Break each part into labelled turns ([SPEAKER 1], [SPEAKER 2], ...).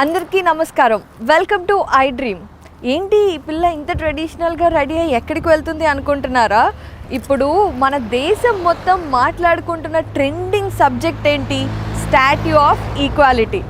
[SPEAKER 1] అందరికీ నమస్కారం. Welcome to I dream ఏంటి ఈ పిల్ల ఇంత ట్రెడిషనల్గా రెడీ అయ్యి ఎక్కడికి వెళ్తుంది అనుకుంటున్నారా? ఇప్పుడు మన దేశం మొత్తం మాట్లాడుకుంటున్న ట్రెండింగ్ సబ్జెక్ట్ ఏంటి? స్టాట్యూ ఆఫ్ ఈక్వాలిటీ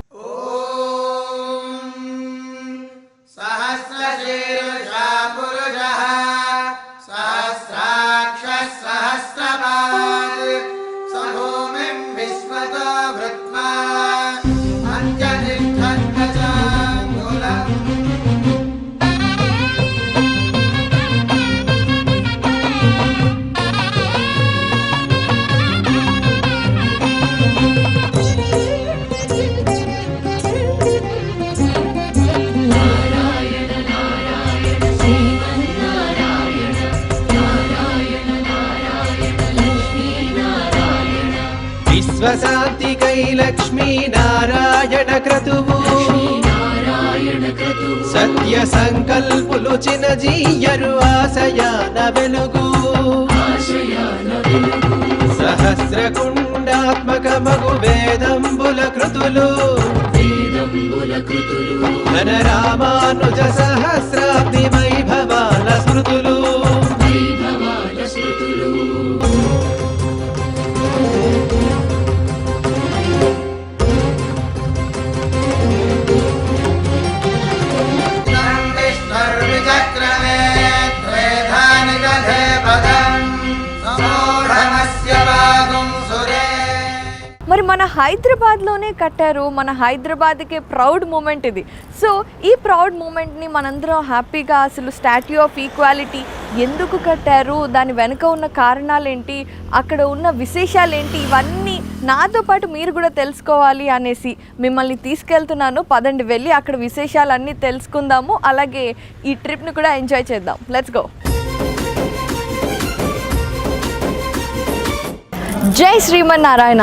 [SPEAKER 2] శాంతికై లక్ష్మీ నారాయణ క్రతువు. సత్య సంకల్పులు చినజీయరు ఆశయాన వెలుగు. సహస్రకుండాత్మక మగు వేదంబుల కృతులు. ఘన రామానుజ సహస్రాబ్ది వైభవాల స్మృతులు.
[SPEAKER 1] హైదరాబాద్లోనే కట్టారు. మన హైదరాబాద్కే ప్రౌడ్ మూమెంట్ ఇది. సో ఈ ప్రౌడ్ మూమెంట్ని మనందరం హ్యాపీగా అసలు స్టాట్యూ ఆఫ్ ఈక్వాలిటీ ఎందుకు కట్టారు? దాని వెనుక ఉన్న కారణాలు ఏంటి అక్కడ ఉన్న విశేషాలు ఏంటి ఇవన్నీ నాతో పాటు మీరు కూడా తెలుసుకోవాలి అనేసి మిమ్మల్ని తీసుకెళ్తున్నాను. పదండి వెళ్ళి అక్కడ విశేషాలన్నీ తెలుసుకుందాము. అలాగే ఈ ట్రిప్ని కూడా ఎంజాయ్ చేద్దాం. Let's go. జై శ్రీమన్నారాయణ.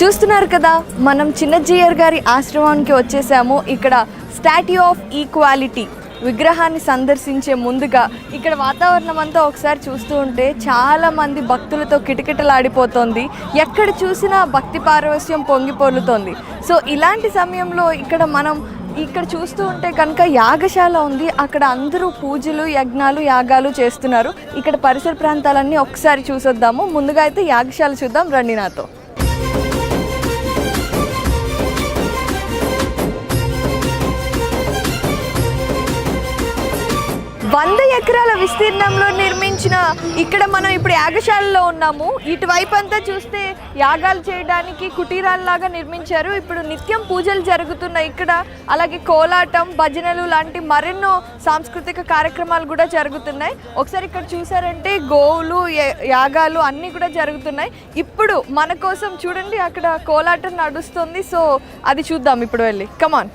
[SPEAKER 1] చూస్తున్నారు కదా మనం చిన్నజీయర్ గారి ఆశ్రమానికి వచ్చేసాము. ఇక్కడ స్టాట్యూ ఆఫ్ ఈక్వాలిటీ విగ్రహాన్ని సందర్శించే ముందుగా ఇక్కడ వాతావరణం అంతా ఒకసారి చూస్తూ ఉంటే చాలామంది భక్తులతో కిటకిటలాడిపోతోంది. ఎక్కడ చూసినా భక్తి పారవస్యం పొంగిపోలుతోంది సో ఇలాంటి సమయంలో ఇక్కడ మనం ఇక్కడ చూస్తూ ఉంటే కనుక యాగశాల ఉంది. అక్కడ అందరూ పూజలు యజ్ఞాలు యాగాలు చేస్తున్నారు. ఇక్కడ పరిసర ప్రాంతాలన్నీ ఒకసారి చూసొద్దాము. ముందుగా అయితే యాగశాల చూద్దాం. రండి నాతో. వంద ఎకరాల విస్తీర్ణంలో నిర్మించిన ఇక్కడ మనం ఇప్పుడు యాగశాలలో ఉన్నాము. ఇటువైపు అంతా చూస్తే యాగాలు చేయడానికి కుటీరాల్లాగా నిర్మించారు. ఇప్పుడు నిత్యం పూజలు జరుగుతున్నాయి ఇక్కడ అలాగే కోలాటం భజనలు లాంటి మరెన్నో సాంస్కృతిక కార్యక్రమాలు కూడా జరుగుతున్నాయి. ఒకసారి ఇక్కడ చూసారంటే గోవులు యాగాలు అన్నీ కూడా జరుగుతున్నాయి. ఇప్పుడు మన కోసం చూడండి అక్కడ కోలాటం నడుస్తుంది. సో అది చూద్దాం ఇప్పుడు వెళ్ళి. కమాన్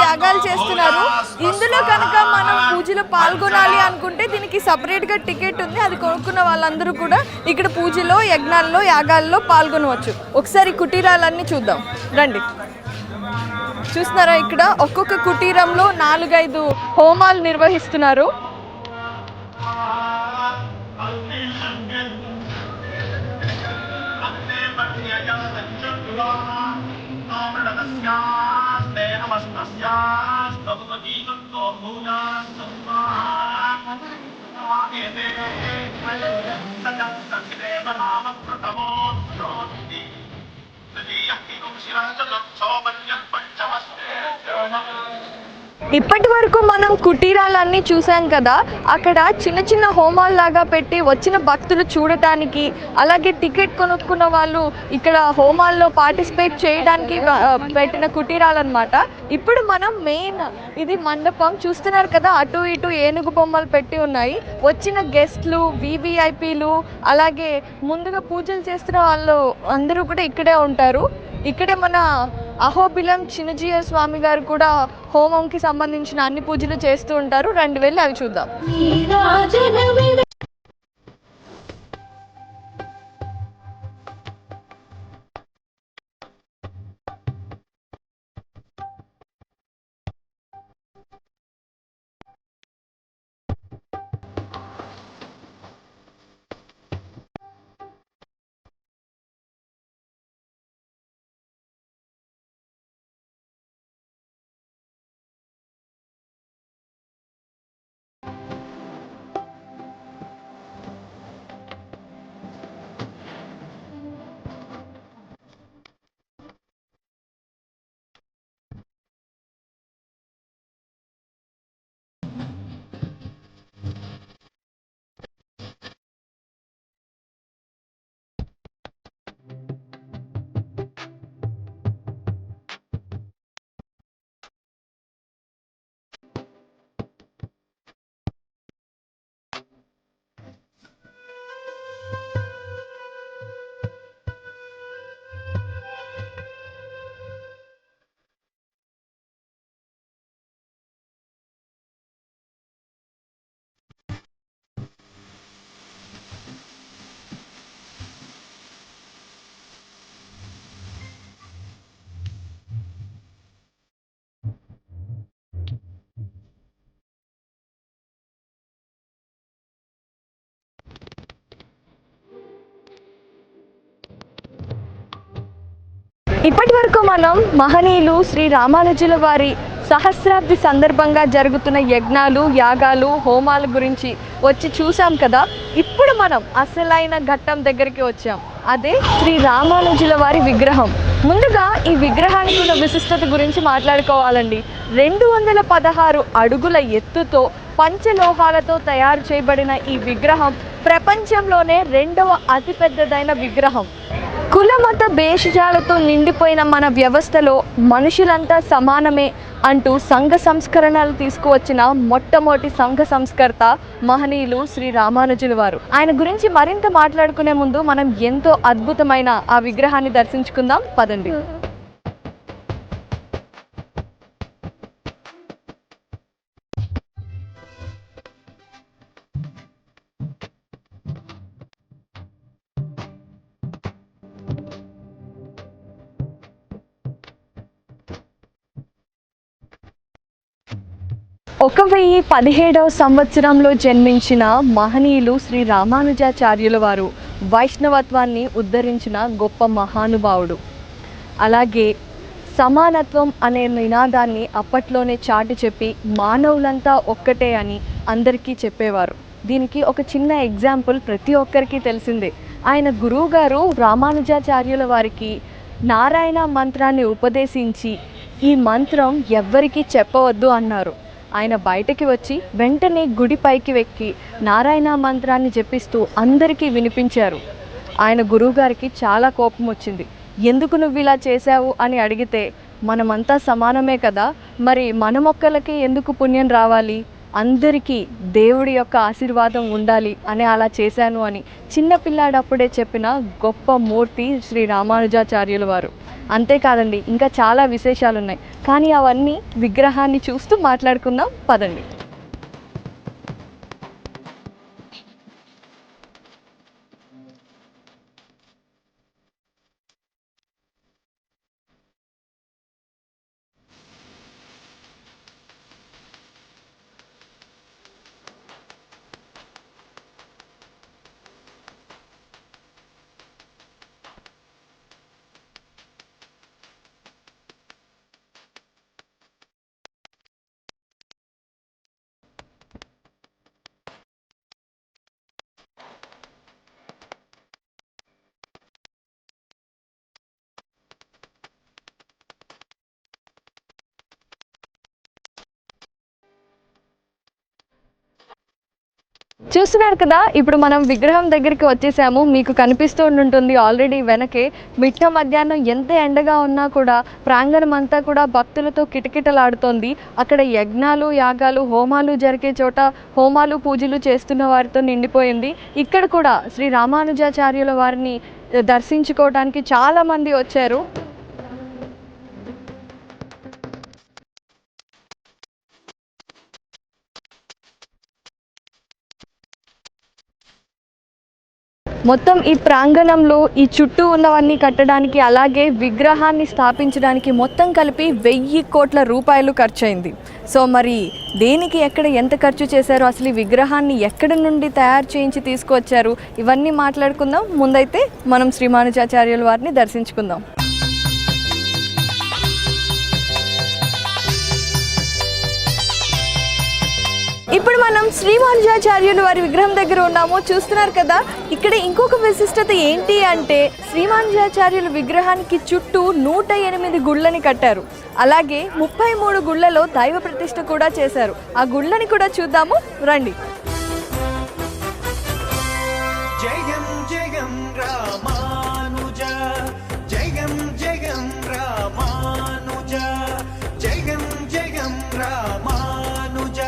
[SPEAKER 1] యాగాలు చేస్తున్నారు. ఇందులో కనుక మనం పూజలో పాల్గొనాలి అనుకుంటే దీనికి సపరేట్గా టికెట్ ఉంది. అది కొనుక్కున్న వాళ్ళందరూ కూడా ఇక్కడ పూజలో యజ్ఞాల్లో యాగాల్లో పాల్గొనవచ్చు. ఒకసారి కుటీరాలన్నీ చూద్దాం. రండి. చూస్తున్నారా ఇక్కడ? ఒక్కొక్క కుటీరంలో నాలుగైదు హోమాలు నిర్వహిస్తున్నారు. Buddhas, Bhagavatam, Buddhas, Sammahan, Swamide, Sadam, Sadeva, Nama, Pratamon, Shonti, Sadiyaki, Kumshira, Sadam, Sobanyan, Panchavaste, Janam, ఇప్పటి వరకు మనం కుటీరాలన్నీ చూసాం కదా అక్కడ చిన్న చిన్న హోమాల్ లాగా పెట్టి వచ్చిన భక్తులు చూడటానికి అలాగే టికెట్ కొనుక్కున్న వాళ్ళు ఇక్కడ హోమాల్లో పార్టిసిపేట్ చేయడానికి పెట్టిన కుటీరాలన్నమాట. ఇప్పుడు మనం మెయిన్ ఇది మండపం చూస్తున్నారు కదా అటు ఇటు ఏనుగు బొమ్మలు పెట్టి ఉన్నాయి. వచ్చిన గెస్ట్లు వివిఐపీలు అలాగే ముందుగా పూజలు చేస్తున్న వాళ్ళు అందరూ కూడా ఇక్కడే ఉంటారు. ఇక్కడే మన అహోబిలం చిన్నజీయ స్వామి గారు కూడా హోమంకి సంబంధించిన అన్ని పూజలు చేస్తూ ఉంటారు. రెండు వెళ్ళి అవి చూద్దాం. ఇప్పటి వరకు మనం మహనీయులు శ్రీ రామానుజుల వారి సహస్రాబ్ది సందర్భంగా జరుగుతున్న యజ్ఞాలు యాగాలు హోమాల గురించి వచ్చి చూసాం కదా. ఇప్పుడు మనం అసలైన ఘట్టం దగ్గరికి వచ్చాం. అదే శ్రీ రామానుజుల వారి విగ్రహం. ముందుగా ఈ విగ్రహానికి ఉన్న విశిష్టత గురించి మాట్లాడుకోవాలండి. రెండు వందల పదహారు అడుగుల ఎత్తుతో పంచలోహాలతో తయారు చేయబడిన ఈ విగ్రహం ప్రపంచంలోనే రెండవ అతిపెద్దదైన విగ్రహం. కులమత భేషజాలతో నిండిపోయిన మన వ్యవస్థలో మనుషులంతా సమానమే అంటూ సంఘ సంస్కరణలు తీసుకువచ్చిన మొట్టమొదటి సంఘ సంస్కర్త మహనీయులు శ్రీ రామానుజుల వారు. ఆయన గురించి మరింత మాట్లాడుకునే ముందు మనం ఎంతో అద్భుతమైన ఆ విగ్రహాన్ని దర్శించుకుందాం. పదండి. ఒక వెయ్యి పదిహేడవ సంవత్సరంలో జన్మించిన మహనీయులు శ్రీ రామానుజాచార్యుల వారు వైష్ణవత్వాన్ని ఉద్ధరించిన గొప్ప మహానుభావుడు. అలాగే సమానత్వం అనే నినాదాన్ని అప్పట్లోనే చాటి చెప్పి మానవులంతా ఒక్కటే అని అందరికీ చెప్పేవారు. దీనికి ఒక చిన్న ఎగ్జాంపుల్ ప్రతి ఒక్కరికి తెలిసిందే. ఆయన గురువుగారు రామానుజాచార్యుల వారికి నారాయణ మంత్రాన్ని ఉపదేశించి ఈ మంత్రం ఎవ్వరికీ చెప్పవద్దు అన్నారు. ఆయన బయటకి వచ్చి వెంటనే గుడి పైకి వెక్కి నారాయణ మంత్రాన్ని జపిస్తూ అందరికీ వినిపించారు. ఆయన గురువుగారికి చాలా కోపం వచ్చింది. ఎందుకు నువ్వు ఇలా చేశావు? అని అడిగితే మనమంతా సమానమే కదా. మరి మన మొక్కలకి ఎందుకు పుణ్యం రావాలి? అందరికీ దేవుడి యొక్క ఆశీర్వాదం ఉండాలి అని అలా చేశాను అని చిన్న పిల్లాడప్పుడే చెప్పిన గొప్ప మూర్తి శ్రీ రామానుజాచార్యుల వారు. అంతేకాదండి ఇంకా చాలా విశేషాలు ఉన్నాయి కానీ అవన్నీ విగ్రహాన్ని చూస్తూ మాట్లాడుకుందాం. పదండి. చూస్తున్నారు కదా ఇప్పుడు మనం విగ్రహం దగ్గరికి వచ్చేసాము. మీకు కనిపిస్తూ ఉంటుంది ఆల్రెడీ వెనకే. మిట్ట మధ్యాహ్నం ఎంత ఎండగా ఉన్నా కూడా ప్రాంగణం అంతా కూడా భక్తులతో కిటకిటలాడుతోంది. అక్కడ యజ్ఞాలు యాగాలు హోమాలు జరిగే చోట హోమాలు పూజలు చేస్తున్న వారితో నిండిపోయింది. ఇక్కడ కూడా శ్రీ రామానుజాచార్యుల వారిని దర్శించుకోవడానికి చాలామంది వచ్చారు. మొత్తం ఈ ప్రాంగణంలో ఈ చుట్టూ ఉన్నవన్నీ కట్టడానికి అలాగే విగ్రహాన్ని స్థాపించడానికి మొత్తం కలిపి వెయ్యి కోట్ల రూపాయలు ఖర్చయింది. సో మరి దేనికి ఎక్కడ ఎంత ఖర్చు చేశారో? అసలు ఈ విగ్రహాన్ని ఎక్కడి నుండి తయారు చేయించి తీసుకొచ్చారు? ఇవన్నీ మాట్లాడుకుందాం. ముందైతే మనం శ్రీమానుజాచార్యుల వారిని దర్శించుకుందాం. ఇప్పుడు మనం శ్రీమానుజాచార్యులు వారి విగ్రహం దగ్గర ఉన్నాము. చూస్తున్నారు కదా ఇక్కడ ఇంకొక విశిష్టత ఏంటి అంటే శ్రీమానుజాచార్యుల విగ్రహానికి చుట్టూ నూట ఎనిమిది గుళ్ళని కట్టారు. అలాగే ముప్పై మూడు గుళ్ళలో దైవ ప్రతిష్ఠ కూడా చేశారు. ఆ గుళ్ళని కూడా చూద్దాము. రండి.
[SPEAKER 3] జయం జయం రామానుజ జయం జయం రామానుజ జయం జయం రామానుజ.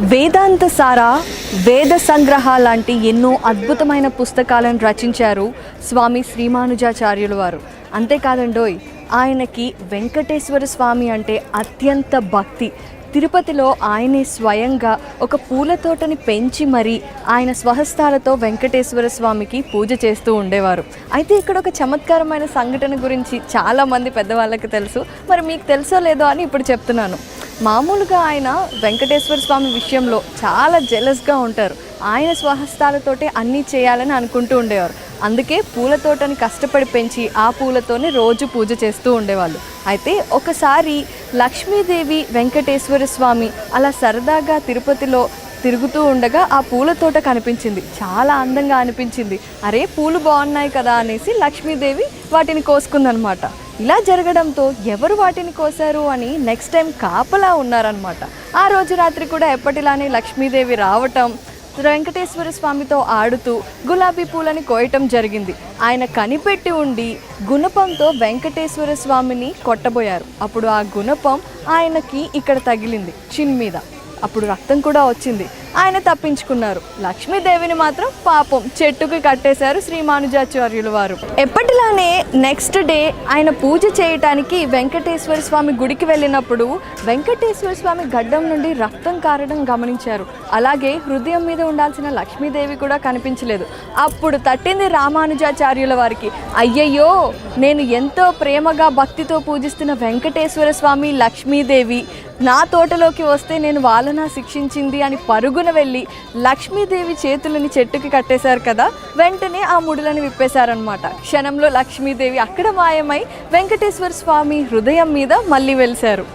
[SPEAKER 1] వేదాంత సారా వేద సంగ్రహ లాంటి ఎన్నో అద్భుతమైన పుస్తకాలను రచించారు స్వామి శ్రీమానుజాచార్యుల వారు. అంతేకాదండోయ్ ఆయనకి వెంకటేశ్వర స్వామి అంటే అత్యంత భక్తి. తిరుపతిలో ఆయనే స్వయంగా ఒక పూల తోటని పెంచి మరీ ఆయన స్వహస్తాలతో వెంకటేశ్వర స్వామికి పూజ చేస్తూ ఉండేవారు. అయితే ఇక్కడ ఒక చమత్కారమైన సంఘటన గురించి చాలామంది పెద్దవాళ్ళకి తెలుసు. మరి మీకు తెలుసో లేదో అని ఇప్పుడు చెప్తున్నాను. మామూలుగా ఆయన వెంకటేశ్వర స్వామి విషయంలో చాలా జెలస్గా ఉంటారు. ఆయన స్వహస్తాలతోటే అన్నీ చేయాలని అనుకుంటూ ఉండేవారు. అందుకే పూల తోటని కష్టపడి పెంచి ఆ పూలతోనే రోజు పూజ చేస్తూ ఉండేవాళ్ళు. అయితే ఒకసారి లక్ష్మీదేవి వెంకటేశ్వర స్వామి అలా సరదాగా తిరుపతిలో తిరుగుతూ ఉండగా ఆ పూల తోట కనిపించింది. చాలా అందంగా అనిపించింది. అరే పూలు బాగున్నాయి కదా అనేసి లక్ష్మీదేవి వాటిని కోసుకుందనమాట. ఇలా జరగడంతో ఎవరు వాటిని కోసారు అని నెక్స్ట్ టైం కాపలా ఉన్నారనమాట. ఆ రోజు రాత్రి కూడా ఎప్పటిలానే లక్ష్మీదేవి రావటం వెంకటేశ్వర స్వామితో ఆడుతూ గులాబీ పూలని కోయటం జరిగింది. ఆయన కనిపెట్టి ఉండి గుణపంతో వెంకటేశ్వర స్వామిని కొట్టబోయారు. అప్పుడు ఆ గుణపం ఆయనకి ఇక్కడ తగిలింది చిన్ మీద. అప్పుడు రక్తం కూడా వచ్చింది. ఆయన తప్పించుకున్నారు. లక్ష్మీదేవిని మాత్రం పాపం చెట్టుకు కట్టేశారు శ్రీమానుజాచార్యులు వారు. ఎప్పటిలానే నెక్స్ట్ డే ఆయన పూజ చేయటానికి వెంకటేశ్వర స్వామి గుడికి వెళ్ళినప్పుడు వెంకటేశ్వర స్వామి గడ్డం నుండి రక్తం కారడం గమనించారు. అలాగే హృదయం మీద ఉండాల్సిన లక్ష్మీదేవి కూడా కనిపించలేదు. అప్పుడు తట్టింది రామానుజాచార్యుల వారికి అయ్యయ్యో నేను ఎంతో ప్రేమగా భక్తితో పూజిస్తున్న వెంకటేశ్వర స్వామి లక్ష్మీదేవి నా తోటలోకి వస్తే నేను వాళ్ళనా శిక్షించింది అని పరుగున వెళ్ళి లక్ష్మీదేవి చేతులని చెట్టుకి కట్టేశారు కదా వెంటనే ఆ ముడులను విప్పేశారనమాట క్షణంలో లక్ష్మీదేవి అక్కడ మాయమై వెంకటేశ్వర స్వామి హృదయం మీద మళ్ళీ వెలిశారు.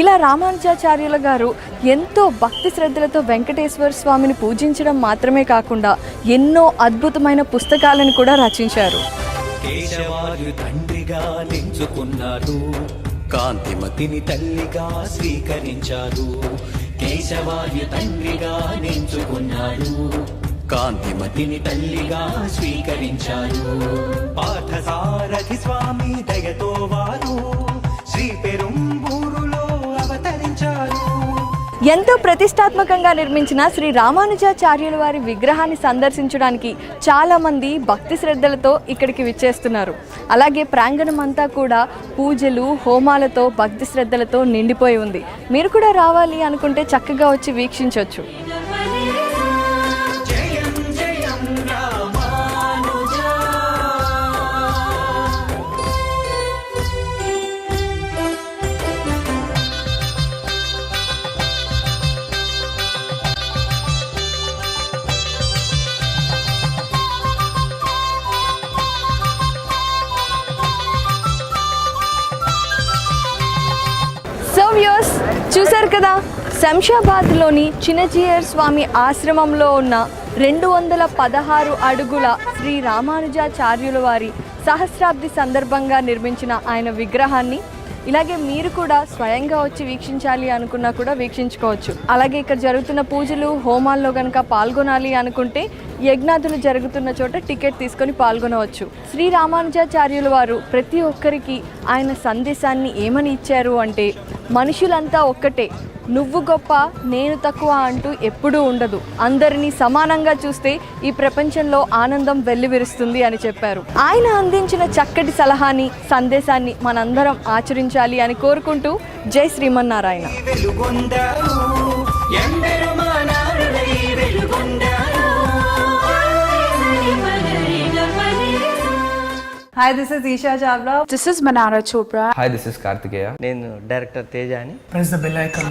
[SPEAKER 1] ఇలా రామానుజాచార్యుల గారు ఎంతో భక్తి శ్రద్ధలతో వెంకటేశ్వర స్వామిని పూజించడం మాత్రమే కాకుండా ఎన్నో అద్భుతమైన పుస్తకాలను కూడా రచించారు.
[SPEAKER 3] కాంతిమతిని తల్లిగా స్వీకరించారు కేశవాన్ని తండ్రిగా నించుకున్నారు కాంతిమతిని తల్లిగా స్వీకరించారు పాఠసారథి స్వామి దయతో వారు
[SPEAKER 1] ఎంతో ప్రతిష్టాత్మకంగా నిర్మించిన శ్రీ రామానుజాచార్యుల వారి విగ్రహాన్ని సందర్శించడానికి చాలామంది భక్తి శ్రద్ధలతో ఇక్కడికి విచ్చేస్తున్నారు. అలాగే ప్రాంగణం అంతా కూడా పూజలు హోమాలతో భక్తి శ్రద్ధలతో నిండిపోయి ఉంది. మీరు కూడా రావాలి అనుకుంటే చక్కగా వచ్చి వీక్షించవచ్చు శంషాబాద్లోని చిన్నజీయర్ స్వామి ఆశ్రమంలో ఉన్న రెండు వందల పదహారు అడుగుల శ్రీ రామానుజాచార్యుల వారి సహస్రాబ్ది సందర్భంగా నిర్మించిన ఆయన విగ్రహాన్ని ఇలాగే మీరు కూడా స్వయంగా వచ్చి వీక్షించాలి అనుకున్నా కూడా వీక్షించుకోవచ్చు. అలాగే ఇక్కడ జరుగుతున్న పూజలు హోమాల్లో కనుక పాల్గొనాలి అనుకుంటే యజ్ఞాదులు జరుగుతున్న చోట టికెట్ తీసుకొని పాల్గొనవచ్చు. శ్రీ రామానుజాచార్యుల వారు ప్రతి ఒక్కరికి ఆయన సందేశాన్ని ఏమని ఇచ్చారు అంటే మనుషులంతా ఒక్కటే. నువ్వు గొప్ప నేను తక్కువ అంటూ ఎప్పుడూ ఉండదు. అందరినీ సమానంగా చూస్తే ఈ ప్రపంచంలో ఆనందం వెల్లివిరుస్తుంది అని చెప్పారు. ఆయన అందించిన చక్కటి సలహాని సందేశాన్ని మనందరం ఆచరించాలి అని కోరుకుంటూ జై Srimannarayana.
[SPEAKER 4] Hi, this is Isha Chavla.
[SPEAKER 5] This is Manara Chopra.
[SPEAKER 6] Hi this is Karthikeya
[SPEAKER 7] నేను డైరెక్టర్ తేజ అని
[SPEAKER 8] press the bell icon